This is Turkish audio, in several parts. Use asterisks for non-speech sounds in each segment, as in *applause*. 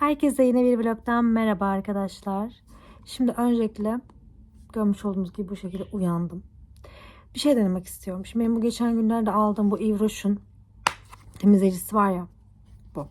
Herkese yine bir vlogdan merhaba arkadaşlar. Şimdi öncelikle görmüş olduğunuz gibi bu şekilde uyandım. Bir şey denemek istiyorum. Şimdi benim bu geçen günlerde aldığım bu Roche'un temizleyicisi var ya. Bu.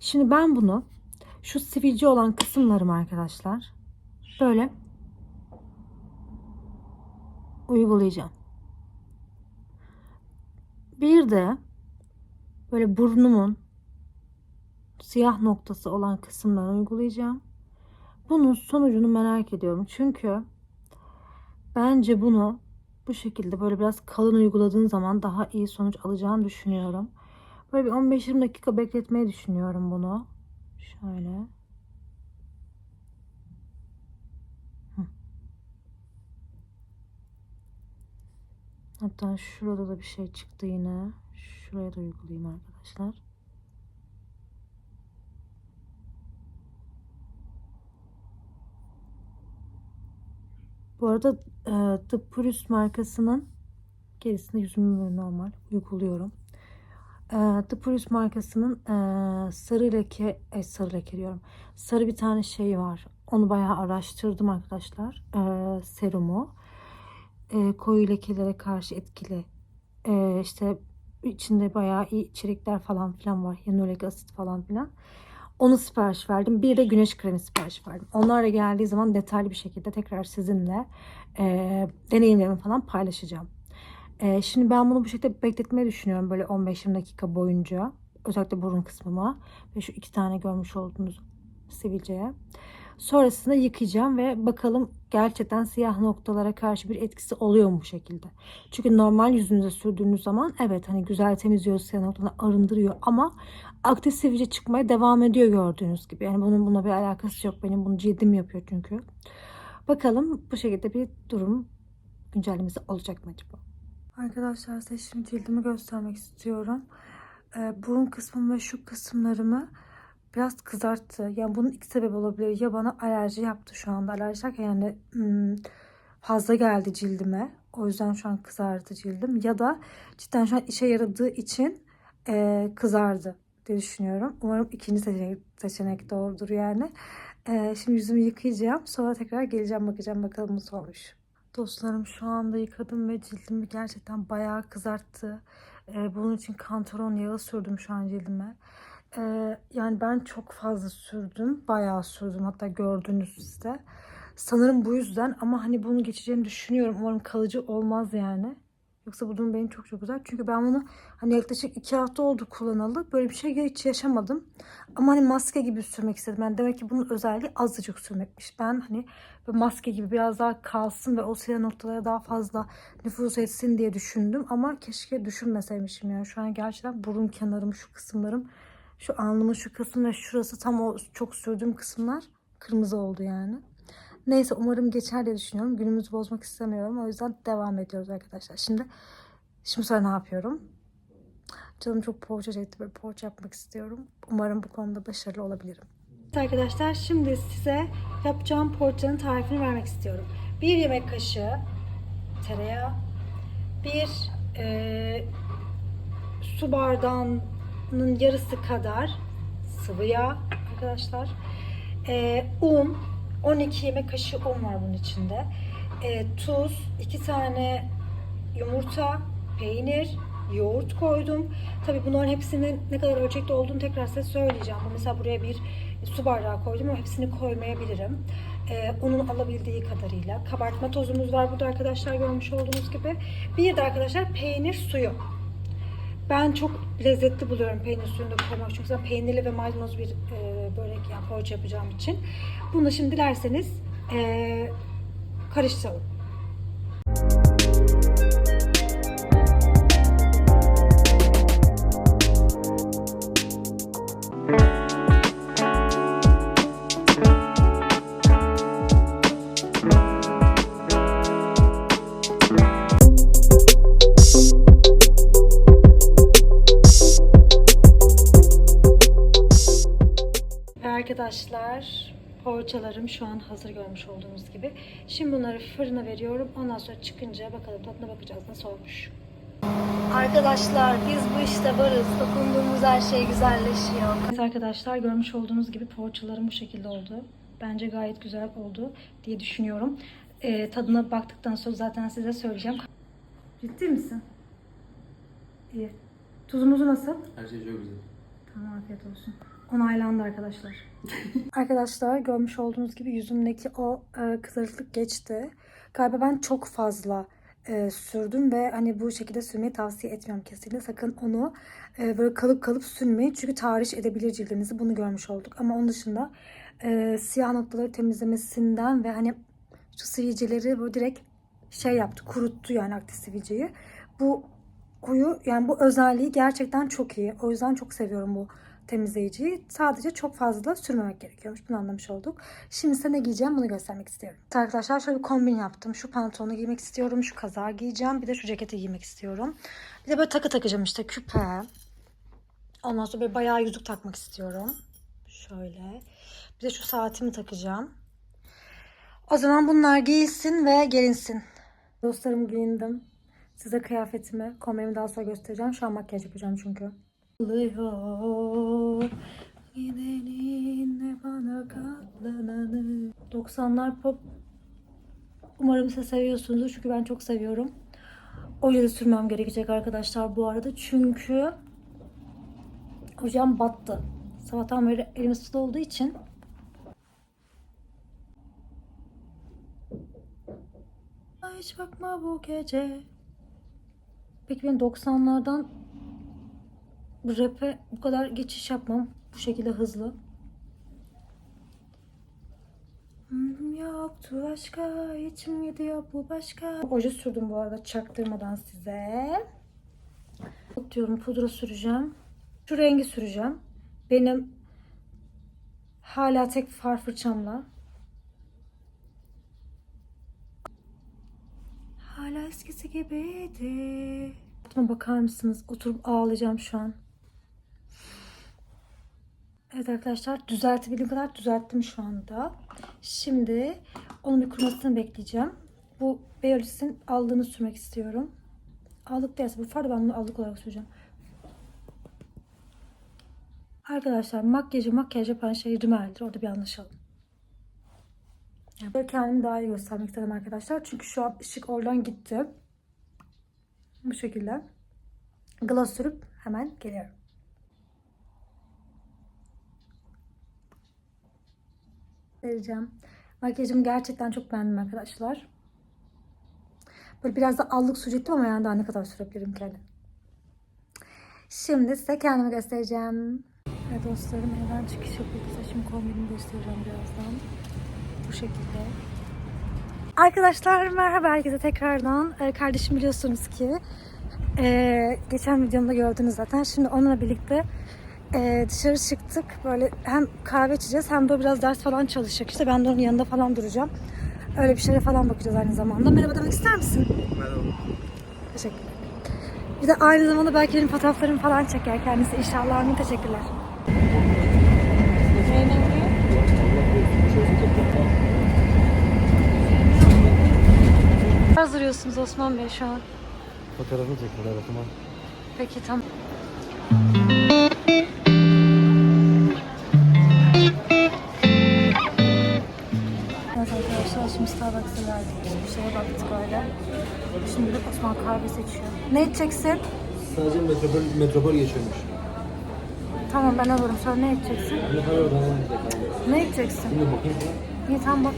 Şimdi ben bunu şu sivilce olan kısımlarım arkadaşlar böyle uygulayacağım. Bir de böyle burnumun siyah noktası olan kısımları uygulayacağım. Bunun sonucunu merak ediyorum. Çünkü bence bunu bu şekilde böyle biraz kalın uyguladığın zaman daha iyi sonuç alacağını düşünüyorum. Böyle bir 15-20 dakika bekletmeyi düşünüyorum bunu. Şöyle. Hatta şurada da bir şey çıktı yine. Şuraya da uygulayayım arkadaşlar. Bu arada e, The Purus markasının gerisinde yüzümü normal uyguluyorum. E, The Purus markasının e, sarı leke, e, sarı leke diyorum. Sarı bir tane şey var. Onu bayağı araştırdım arkadaşlar. E, serumu. E, koyu lekelere karşı etkili. E, işte içinde bayağı iyi içerikler falan filan var. Yanolic asit falan filan. Onu sipariş verdim. Bir de güneş kremi sipariş verdim. Onlar da geldiği zaman detaylı bir şekilde tekrar sizinle e, deneyimlerimi falan paylaşacağım. E, şimdi ben bunu bu şekilde bekletmeyi düşünüyorum böyle 15-20 dakika boyunca. Özellikle burun kısmıma ve şu iki tane görmüş olduğunuz sivilceye. Sonrasında yıkayacağım ve bakalım gerçekten siyah noktalara karşı bir etkisi oluyor mu bu şekilde. Çünkü normal yüzünüze sürdüğünüz zaman evet hani güzel temizliyor siyah noktaları arındırıyor ama aktif sivilce çıkmaya devam ediyor gördüğünüz gibi. Yani bunun buna bir alakası yok. Benim bunu cildim yapıyor çünkü. Bakalım bu şekilde bir durum güncellemesi olacak mı acaba? Arkadaşlar size şimdi cildimi göstermek istiyorum. Ee, burun kısmım ve şu kısımlarımı biraz kızarttı. Yani bunun iki sebebi olabilir. Ya bana alerji yaptı şu anda. Alerji derken yani hmm, fazla geldi cildime. O yüzden şu an kızardı cildim. Ya da cidden şu an işe yaradığı için e, kızardı diye düşünüyorum. Umarım ikinci seçenek, seçenek doğrudur yani. E, şimdi yüzümü yıkayacağım. Sonra tekrar geleceğim bakacağım bakalım nasıl olmuş. Dostlarım şu anda yıkadım ve cildimi gerçekten bayağı kızarttı. E, bunun için kantaron yağı sürdüm şu an cildime. Ee, yani ben çok fazla sürdüm. Bayağı sürdüm hatta gördüğünüz sizde. Sanırım bu yüzden ama hani bunu geçeceğini düşünüyorum. Umarım kalıcı olmaz yani. Yoksa bu durum benim çok çok güzel. Çünkü ben bunu hani yaklaşık iki hafta oldu kullanalı. Böyle bir şey hiç yaşamadım. Ama hani maske gibi sürmek istedim. Yani demek ki bunun özelliği azıcık sürmekmiş. Ben hani maske gibi biraz daha kalsın ve o siyah noktalara daha fazla nüfuz etsin diye düşündüm. Ama keşke düşünmeseymişim yani. Şu an gerçekten burun kenarım, şu kısımlarım şu alnımın şu kısmı ve şurası tam o çok sürdüğüm kısımlar kırmızı oldu yani. Neyse umarım geçer diye düşünüyorum. Günümüzü bozmak istemiyorum. O yüzden devam ediyoruz arkadaşlar. Şimdi şimdi sonra ne yapıyorum? Canım çok poğaça çekti. Böyle poğaça yapmak istiyorum. Umarım bu konuda başarılı olabilirim. Arkadaşlar şimdi size yapacağım poğaçanın tarifini vermek istiyorum. Bir yemek kaşığı tereyağı, bir e, su bardağının yarısı kadar sıvı yağ arkadaşlar. Ee, un, 12 yemek kaşığı un var bunun içinde. Ee, tuz, 2 tane yumurta, peynir, yoğurt koydum. Tabii bunların hepsinin ne kadar ölçekte olduğunu tekrar size söyleyeceğim. Mesela buraya bir su bardağı koydum ama hepsini koymayabilirim. Ee, unun alabildiği kadarıyla. Kabartma tozumuz var burada arkadaşlar görmüş olduğunuz gibi. Bir de arkadaşlar peynir suyu. Ben çok lezzetli buluyorum peynir suyunu da koymak. Çünkü ben peynirli ve maydanoz bir e, börek yani poğaça yapacağım için. Bunu şimdi dilerseniz e, karıştıralım. Arkadaşlar poğaçalarım şu an hazır görmüş olduğunuz gibi. Şimdi bunları fırına veriyorum. Ondan sonra çıkınca bakalım tadına bakacağız nasıl olmuş. Arkadaşlar biz bu işte varız. Dokunduğumuz her şey güzelleşiyor. Evet arkadaşlar görmüş olduğunuz gibi poğaçalarım bu şekilde oldu. Bence gayet güzel oldu diye düşünüyorum. Ee, tadına baktıktan sonra zaten size söyleyeceğim. Ciddi misin? İyi. Tuzumuzu nasıl? Her şey çok güzel. Tamam afiyet olsun. Onaylandı arkadaşlar. *laughs* arkadaşlar görmüş olduğunuz gibi yüzümdeki o e, kızarıklık geçti. Galiba ben çok fazla e, sürdüm ve hani bu şekilde sürmeyi tavsiye etmiyorum kesinlikle. Sakın onu e, böyle kalıp kalıp sürmeyin. Çünkü tahriş edebilir cildinizi. Bunu görmüş olduk. Ama onun dışında e, siyah noktaları temizlemesinden ve hani şu sivilceleri böyle direkt şey yaptı. Kuruttu yani aktif sivilceyi. Bu huyu yani bu özelliği gerçekten çok iyi. O yüzden çok seviyorum bu temizleyiciyi. Sadece çok fazla sürmemek gerekiyormuş. Bunu anlamış olduk. Şimdi size ne giyeceğim bunu göstermek istiyorum. Arkadaşlar şöyle bir kombin yaptım. Şu pantolonu giymek istiyorum. Şu kazağı giyeceğim. Bir de şu ceketi giymek istiyorum. Bir de böyle takı takacağım işte küpe. Ondan sonra böyle bayağı yüzük takmak istiyorum. Şöyle. Bir de şu saatimi takacağım. O zaman bunlar giyilsin ve gelinsin. Dostlarım giyindim. Size kıyafetimi, kombinimi daha sonra göstereceğim. Şu an makyaj yapacağım çünkü. Alıyor gideninle bana katlananı. 90'lar pop. Umarım siz seviyorsunuzdur çünkü ben çok seviyorum. Oje sürmem gerekecek arkadaşlar bu arada çünkü hocam battı. Sabahtan beri elim ısıtlı olduğu için Hiç bakma bu gece. Peki ben 90'lardan rap'e bu kadar geçiş yapmam. Bu şekilde hızlı. Yoktu başka, içim gidiyor bu başka. Oje sürdüm bu arada çaktırmadan size. Diyorum pudra süreceğim. Şu rengi süreceğim. Benim hala tek far fırçamla. Hala eskisi gibiydi. Bakar mısınız? Oturup ağlayacağım şu an. Evet arkadaşlar düzeltebildiğim kadar düzelttim şu anda. Şimdi onun bir kurumasını bekleyeceğim. Bu Beyolis'in aldığını sürmek istiyorum. Aldık değilse bu farda ben bunu aldık olarak süreceğim. Arkadaşlar makyajı makyaj yapan şey rimeldir. Orada bir anlaşalım. Böyle kendimi daha iyi göstermek istedim arkadaşlar. Çünkü şu an ışık oradan gitti. Bu şekilde. Gloss sürüp hemen geliyorum. Vereceğim. Makyajımı gerçekten çok beğendim arkadaşlar. Böyle biraz da allık sürecektim ama yani daha ne kadar sürebilirim ki. Şimdi size kendimi göstereceğim. Evet dostlarım evden çıkış yapıyoruz. Saçım kombinimi göstereceğim birazdan. Bu şekilde. Arkadaşlar merhaba herkese tekrardan. Ee, kardeşim biliyorsunuz ki e, geçen videomda gördünüz zaten. Şimdi onunla birlikte e, dışarı çıktık. Böyle hem kahve içeceğiz hem de biraz ders falan çalışacak. İşte ben de onun yanında falan duracağım. Öyle bir şeye falan bakacağız aynı zamanda. Merhaba demek ister misin? Merhaba. Teşekkürler. Bir de aynı zamanda belki benim fotoğraflarımı falan çeker kendisi. İnşallah amin. Teşekkürler. Hazırlıyorsunuz Osman Bey şu an. Fotoğrafını çektiler o zaman. Peki tamam. Starbucks'a geldik. Bir şeye baktık öyle. Şimdi de Osman kahve seçiyor. Ne içeceksin? Sadece metropol, metropol geçiyormuş. Tamam ben alırım. Sonra ne içeceksin? Ne kadar oradan. Ne içeceksin? Şimdi bakayım. İyi tamam bak.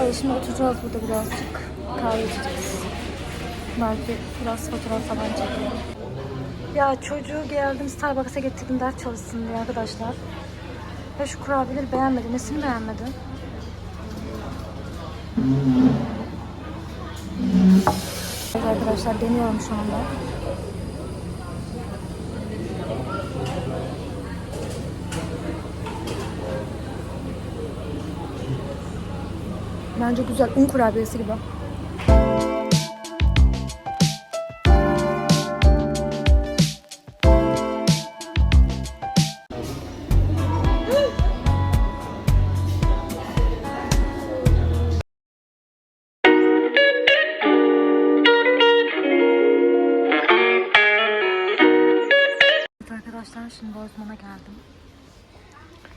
Böyle şimdi oturacağız burada birazcık. Kahve içeceğiz. Belki biraz fotoğraf falan çekelim. Ya çocuğu geldim Starbucks'a getirdim ders çalışsın diye arkadaşlar. Ve şu kurabiyeleri beğenmedi. Nesini beğenmedi? Evet arkadaşlar deniyorum şu anda. Bence güzel. Un kurabiyesi gibi.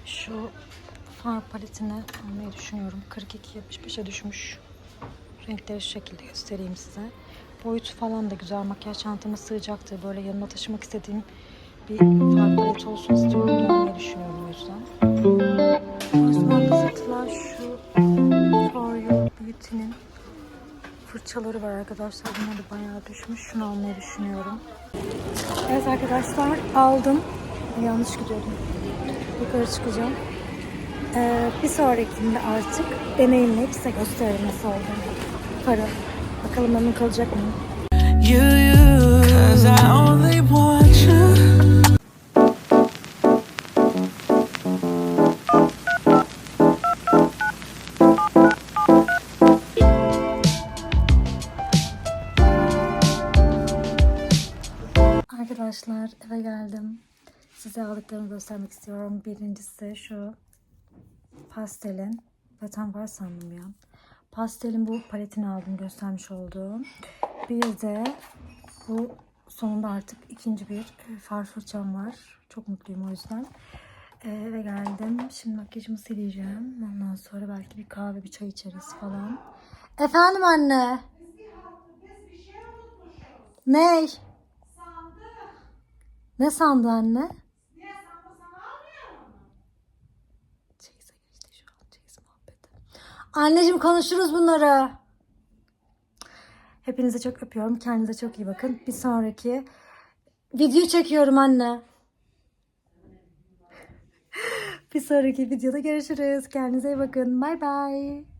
Şu far paletini almayı düşünüyorum. 42.75'e düşmüş. Renkleri şu şekilde göstereyim size. Boyutu falan da güzel. Makyaj çantama sığacaktır. Böyle yanıma taşımak istediğim bir far paleti olsun istiyorum. Almayı düşünüyorum o yüzden. Osman satılan şu For You fırçaları var arkadaşlar. Bunlar da bayağı düşmüş. Şunu almayı düşünüyorum. Evet arkadaşlar aldım. Yanlış gidiyordum. Yukarı çıkacağım. Ee, bir sonrakinde artık deneyimleyip size gösteririm nasıl olduğunu. Para. Bakalım memnun kalacak mıyım? you, you, Size aldıklarımı göstermek istiyorum. Birincisi şu pastelin. Zaten var sandım ya. Pastelin bu paletini aldım göstermiş olduğum. Bir de bu sonunda artık ikinci bir far fırçam var. Çok mutluyum o yüzden. Ee, eve geldim. Şimdi makyajımı sileceğim. Ondan sonra belki bir kahve, bir çay içeriz falan. Efendim anne. Ney? Ne sandı anne? Çeyize geçti şu an çeyiz muhabbeti. Anneciğim konuşuruz bunları. Hepinize çok öpüyorum. Kendinize çok iyi bakın. Bir sonraki video çekiyorum anne. Bir sonraki videoda görüşürüz. Kendinize iyi bakın. Bay bay.